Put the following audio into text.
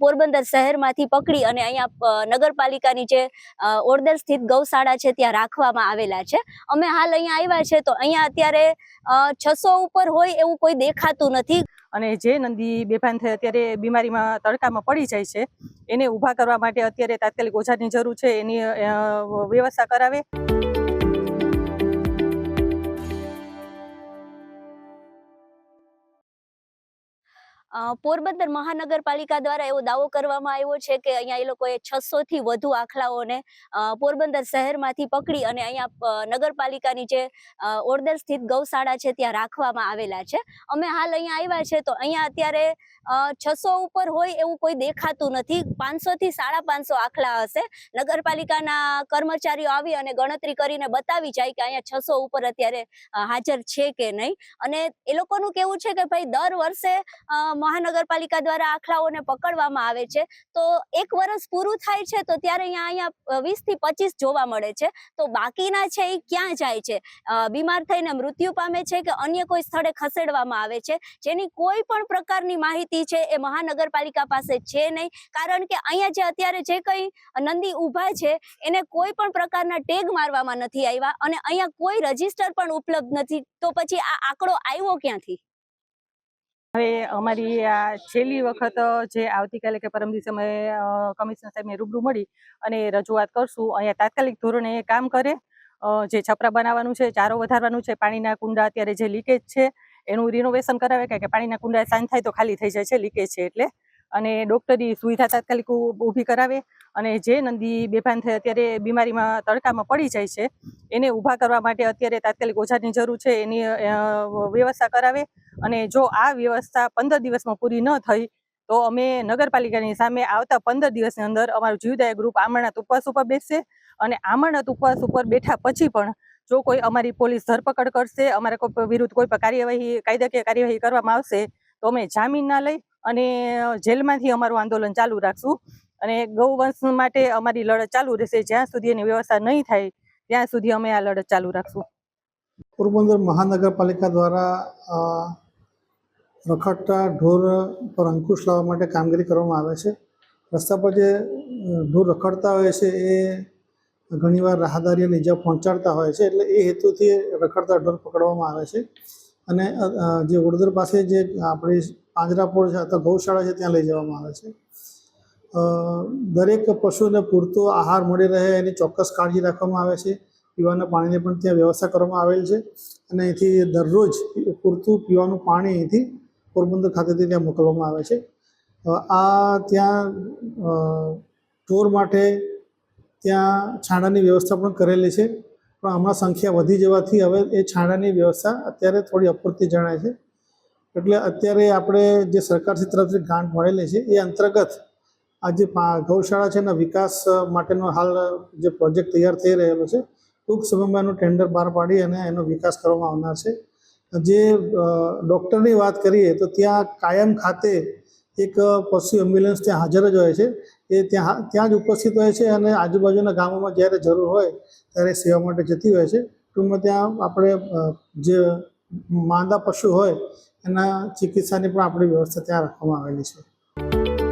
પોરબંદર શહેરમાંથી પકડી અને અહીંયા નગરપાલિકાની જે ઓરડલ સ્થિત ગૌશાળા છે ત્યાં રાખવામાં આવેલા છે. અમે હાલ અહીંયા આવ્યા છે તો અહીંયા અત્યારે છસો ઉપર હોય એવું કોઈ દેખાતું નથી. અને જે નંદી બેભાન થઈ અત્યારે બીમારીમાં તડકામાં પડી જાય છે, એને ઊભા કરવા માટે અત્યારે તાત્કાલિક ઓજારની જરૂર છે, એની વ્યવસ્થા કરાવે. પોરબંદર મહાનગરપાલિકા દ્વારા એવો દાવો કરવામાં આવ્યો છે કે અહીંયા એ લોકોએ છસો થી વધુ આખલાઓને પોરબંદર શહેરમાંથી પકડી અને અહીંયા નગરપાલિકાની જે અ, સ્થિત ગૌશાળા છે ત્યાં રાખવામાં આવેલા છે. અમે હાલ અહીંયા આવ્યા છે તો અહીંયા અત્યારે છસો ઉપર હોય એવું કોઈ દેખાતું નથી. પાંચસો થી સાડા પાંચસો આખલા હશે. નગરપાલિકાના કર્મચારીઓ આવી અને ગણતરી કરીને બતાવી જાય કે અહીંયા છસો ઉપર અત્યારે હાજર છે કે નહીં. અને એ લોકોનું કેવું છે કે ભાઈ દર વર્ષે અ, મહાનગરપાલિકા દ્વારા આખલાઓને પકડવામાં આવે છે. તો એક વર્ષ પૂરું થાય છે તો ત્યારે અહીંયા અહીંયા વીસથી પચીસ જોવા મળે છે. તો બાકીના છે એ ક્યાં જાય છે? બીમાર થઈને મૃત્યુ પામે છે કે અન્ય કોઈ સ્થળે ખસેડવામાં આવે છે? જેની કોઈ પણ પ્રકારની માહિતી છે એ મહાનગરપાલિકા પાસે છે નહીં. કારણ કે અહીંયા જે અત્યારે જે કંઈ નંદી ઊભા છે એને કોઈ પણ પ્રકારના ટેગ મારવામાં નથી આવ્યા અને અહીંયા કોઈ રજિસ્ટર પણ ઉપલબ્ધ નથી. તો પછી આ આંકડો આવ્યો ક્યાંથી? હવે અમારી આ છેલ્લી વખત જે આવતીકાલે કે પરમ દિવસે અમે કમિશનર સાહેબને રૂબરૂ મળી અને રજૂઆત કરશું. અહીંયા તાત્કાલિક ધોરણે એ કામ કરે. જે છપરા બનાવવાનું છે, ચારો વધારવાનું છે, પાણીના કુંડા અત્યારે જે લીકેજ છે, એનું રિનોવેશન કરાવે કે પાણીના કુંડા સાંજ થાય તો ખાલી થઈ જાય છે, લીકેજ છે એટલે. અને ડોક્ટરી સુવિધા તાત્કાલિક ઊભી કરાવે અને જે નંદી બેભાન થઈ અત્યારે બીમારીમાં તડકામાં પડી જાય છે, એને ઊભા કરવા માટે અત્યારે તાત્કાલિક ઓજારની જરૂર છે, એની વ્યવસ્થા કરાવે અને જો આ વ્યવસ્થા પંદર દિવસમાં પૂરી ન થઈ, તો અમે નગરપાલિકાની સામે આવતા પંદર દિવસની અંદર અમારું જીવદાય ગ્રુપ આમરણાથ ઉપવાસ ઉપર બેસશે અને આમરણાથ ઉપવાસ ઉપર બેઠા પછી પણ જો કોઈ અમારી પોલીસ ધરપકડ કરશે, અમારા કોઈ વિરુદ્ધ કોઈ પણ કાર્યવાહી, કાયદાકીય કાર્યવાહી કરવામાં આવશે, તો અમે જામીન ના લઈ અને જેલમાંથી અમારું આંદોલન ચાલુ રાખશું. અને ગૌવંશ માટે અમારી લડત ચાલુ રહેશે, જ્યાં સુધી એની વ્યવસ્થા નહીં થાય, ત્યાં સુધી અમે આ લડત ચાલુ રાખશું. પોરબંદર મહાનગરપાલિકા દ્વારા રખડતા ઢોર પર અંકુશ લાવવા માટે કામગીરી કરવામાં આવે છે. રસ્તા પર જે ઢોર રખડતા હોય છે એ ઘણીવાર રાહદારીઓને ઇજા પહોંચાડતા હોય છે એટલે એ હેતુથી રખડતા ઢોર પકડવામાં આવે છે. અને જે ઓડદર પાસે જે આપણી પાંજરાપોળ છે અથવા ગૌશાળા છે ત્યાં લઈ જવામાં આવે છે. દરેક પશુને પૂરતો આહાર મળી રહે એની ચોક્કસ કાળજી રાખવામાં આવે છે. પીવાના પાણીની પણ ત્યાં વ્યવસ્થા કરવામાં આવેલ છે. અને અહીંથી દરરોજ પૂરતું પીવાનું પાણી અહીંથી પોરબંદર ખાતેથી ત્યાં મોકલવામાં આવે છે. આ ત્યાં ટોર માટે ત્યાં છાણાની વ્યવસ્થા પણ કરેલી છે. પણ હમણાં સંખ્યા વધી જવાથી હવે એ છાણાની વ્યવસ્થા અત્યારે થોડી અપૂરતી જણાય છે. એટલે અત્યારે આપણે જે સરકારશ્રી તરફથી ગ્રાન્ટ મળેલી છે, એ અંતર્ગત આ જે ગૌશાળા છે એના વિકાસ માટેનો હાલ જે પ્રોજેક્ટ તૈયાર થઈ રહેલો છે, ટૂંક સમયમાં એનું ટેન્ડર બહાર પાડી અને એનો વિકાસ કરવામાં આવનાર છે. જે ડૉક્ટરની વાત કરીએ તો ત્યાં કાયમ ખાતે એક પશુ એમ્બ્યુલન્સ ત્યાં હાજર જ હોય છે. એ ત્યાં ત્યાં જ ઉપસ્થિત હોય છે અને આજુબાજુના ગામોમાં જ્યારે જરૂર હોય ત્યારે સેવા માટે જતી હોય છે. ટૂંકમાં ત્યાં આપણે જે માંદા પશુ હોય એના ચિકિત્સાની પણ આપણી વ્યવસ્થા ત્યાં રાખવામાં આવેલી છે.